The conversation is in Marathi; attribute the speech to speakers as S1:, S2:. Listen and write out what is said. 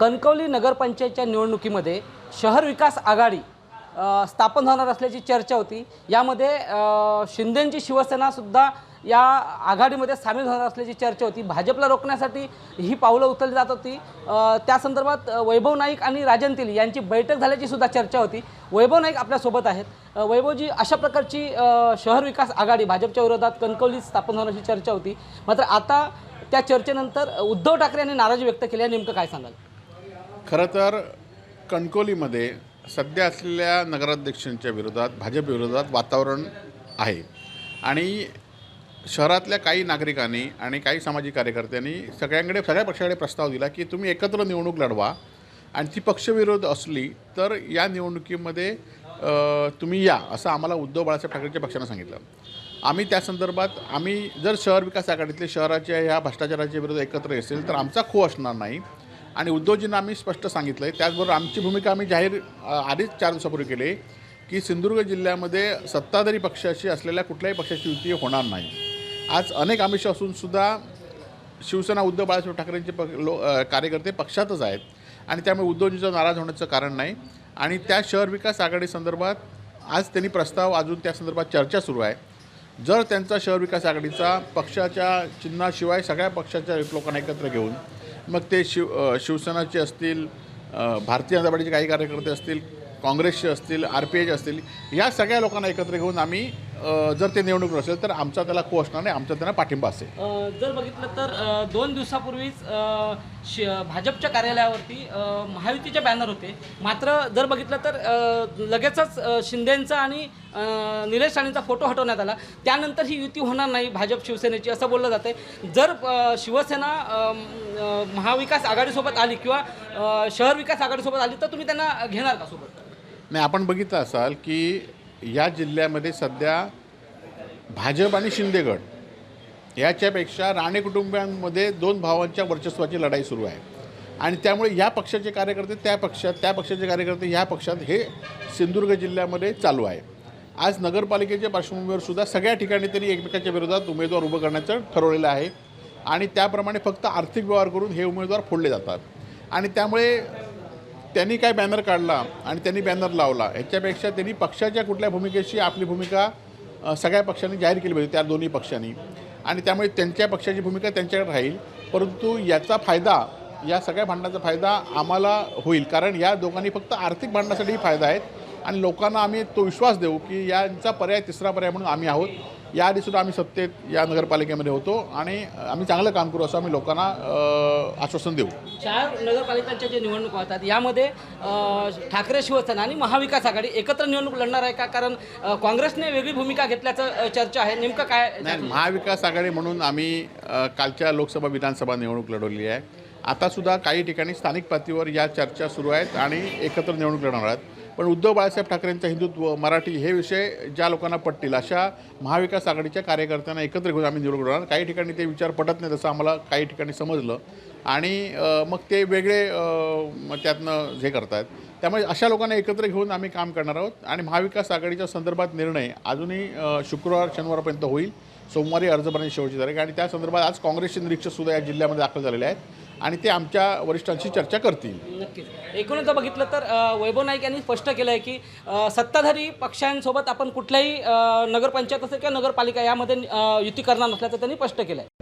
S1: कणकवली नगरपंचायतच्या निवडणुकीमध्ये शहर विकास आघाडी स्थापन होणार असल्याची चर्चा होती. यामध्ये शिंदेंची शिवसेनासुद्धा या आघाडीमध्ये सामील होणार असल्याची चर्चा होती. भाजपला रोखण्यासाठी ही पावलं उचलली जात होती. त्या संदर्भात वैभव नाईक आणि राजन तेली यांची बैठक झाल्याची सुद्धा चर्चा होती. वैभव नाईक आपल्यासोबत आहेत. वैभवजी अशा प्रकारची शहर विकास आघाडी भाजपच्या विरोधात कणकवलीत स्थापन होण्याची चर्चा होती. मात्र आता त्या चर्चेनंतर उद्धव ठाकरे यांनी नाराजी व्यक्त केली. आहे नेमकं काय सांगाल?
S2: खरं तर कणकोलीमध्ये सध्या असलेल्या नगराध्यक्षांच्या विरोधात भाजप विरोधात वातावरण आहे. आणि शहरातल्या काही नागरिकांनी आणि काही सामाजिक कार्यकर्त्यांनी सगळ्यांकडे सगळ्या पक्षाकडे प्रस्ताव दिला की तुम्ही एकत्र निवडणूक लढवा. आणि ती पक्षविरोध असली तर या निवडणुकीमध्ये तुम्ही या असं आम्हाला उद्धव बाळासाहेब ठाकरेच्या पक्षानं सांगितलं. आम्ही त्या संदर्भात आम्ही जर शहर विकास आघाडीतले शहराच्या ह्या भ्रष्टाचाराच्या विरोधात एकत्र असेल तर आमचा खो असणार नाही. आणि उद्धवजींना आम्ही स्पष्ट सांगितलं आहे त्याचबरोबर आमची भूमिका आम्ही जाहीर आधीच चार दिवसापूर्वी केली की सिंधुदुर्ग जिल्ह्यामध्ये सत्ताधारी पक्षाशी असलेल्या कुठल्याही पक्षाची युती होणार नाही. आज अनेक आमिष असूनसुद्धा शिवसेना उद्धव बाळासाहेब ठाकरेंचे प लो कार्यकर्ते पक्षातच आहेत आणि त्यामुळे उद्धवजींचा नाराज होण्याचं कारण नाही. आणि त्या शहर विकास आघाडी संदर्भात आज त्यांनी प्रस्ताव अजून त्या संदर्भात चर्चा सुरू आहे. जर त्यांचा शहर विकास आघाडीचा पक्षाच्या चिन्हाशिवाय सगळ्या पक्षाच्या लोकांना एकत्र घेऊन मग ते शिव शिवसेनाचे असतील भारतीय जनता पार्टीचे काही कार्यकर्ते असतील काँग्रेसचे असतील आर पी आयचे असतील या सगळ्या लोकांना एकत्र घेऊन आम्ही जर ते निवडणूक नसेल तर आमचा त्याला को असणार नाही आमचा त्यांना पाठिंबा असेल.
S1: जर बघितलं तर दोन दिवसापूर्वीच भाजपच्या कार्यालयावरती महायुतीचे बॅनर होते. मात्र जर बघितलं तर लगेचच शिंदेंचा आणि निलेश राणेंचा फोटो हटवण्यात आला. त्यानंतर ही युती होणार नाही भाजप शिवसेनेची असं बोललं जाते जर शिवसेना महाविकास आघाडीसोबत आली किंवा शहर विकास आघाडीसोबत आली तर तुम्ही त्यांना घेणार का सोबत?
S2: नाही आपण बघितलं असाल की या जिल्ह्यामध्ये सध्या भाजप आणि शिंदेगड याच्यापेक्षा राणे कुटुंबियांमध्ये दोन भावांच्या वर्चस्वाची लढाई सुरू आहे. आणि त्यामुळे या पक्षाचे कार्यकर्ते त्या पक्षात त्या पक्षाचे कार्यकर्ते ह्या पक्षात हे सिंधुदुर्ग जिल्ह्यामध्ये चालू आहे. आज नगरपालिकेच्या पार्श्वभूमीवर सुद्धा सगळ्या ठिकाणी तरी एकमेकाच्या विरोधात उमेदवार उभं करण्याचं ठरवलेलं आहे. आणि त्याप्रमाणे फक्त आर्थिक व्यवहार करून हे उमेदवार फोडले जातात. आणि त्यामुळे त्यांनी काय बॅनर काढला आणि त्यांनी बॅनर लावला. ह्याच्यापेक्षा त्यांनी पक्षाच्या कुठल्या भूमिकेशी आपली भूमिका सगळ्या पक्षांनी जाहीर केली पाहिजे त्या दोन्ही पक्षांनी. आणि त्यामुळे त्यांच्या पक्षाची भूमिका त्यांच्याकडे राहील. परंतु याचा फायदा या सगळ्या भांडणाचा फायदा आम्हाला होईल. कारण या दोघांनी फक्त आर्थिक भांडणासाठीही फायदा आहेत. आणि लोकांना आम्ही तो विश्वास देऊ की यांचा पर्याय तिसरा पर्याय म्हणून आम्ही आहोत. याआधी सुद्धा आम्ही सत्तेत या नगरपालिकेमध्ये होतो आणि आम्ही चांगलं काम करू असं आम्ही लोकांना आश्वासन देऊ.
S1: चार नगरपालिकांच्या जे निवडणुका होतात यामध्ये ठाकरे शिवसेना आणि महाविकास आघाडी एकत्र निवडणूक लढणार आहे का? कारण काँग्रेसने वेगळी भूमिका घेतल्याचं चर्चा आहे. नेमकं काय
S2: नाही महाविकास आघाडी म्हणून आम्ही कालच्या लोकसभा विधानसभा निवडणूक लढवली आहे. आतासुद्धा काही ठिकाणी स्थानिक पातळीवर या चर्चा सुरू आहेत आणि एकत्र निवडणूक लढवणार आहेत. पण उद्धव बाळासाहेब ठाकरेंचं हिंदुत्व मराठी हे विषय ज्या लोकांना पटतील अशा महाविकास आघाडीच्या कार्यकर्त्यांना एकत्र घेऊन आम्ही निवडून लढवणार काही ठिकाणी ते विचार पटत नाही तसं आम्हाला काही ठिकाणी समजलं. आणि मग ते वेगळे त्यातनं हे करतात त्यामुळे अशा लोकांना एकत्र घेऊन आम्ही काम करणार आहोत. आणि महाविकास आघाडीच्या संदर्भात निर्णय अजूनही शुक्रवार शनिवारपर्यंत होईल. सोमवारी अर्ज भरण्याची शेवटची तारीख आणि त्या संदर्भात आज काँग्रेसचे निरीक्षकसुद्धा या जिल्ह्यामध्ये दाखल झालेले आहेत. आणि ते आमच्या वरिष्ठांशी चर्चा करतील.
S1: नक्कीच. एकूणच जर बघितलं तर अ, वैभव नाईक यांनी स्पष्ट केलं आहे की अ, सत्ताधारी पक्षांसोबत आपण कुठल्याही अ, नगरपंचायत असेल किंवा नगरपालिका यामध्ये अ, युती करणार नसल्याचं त्यांनी स्पष्ट केलं आहे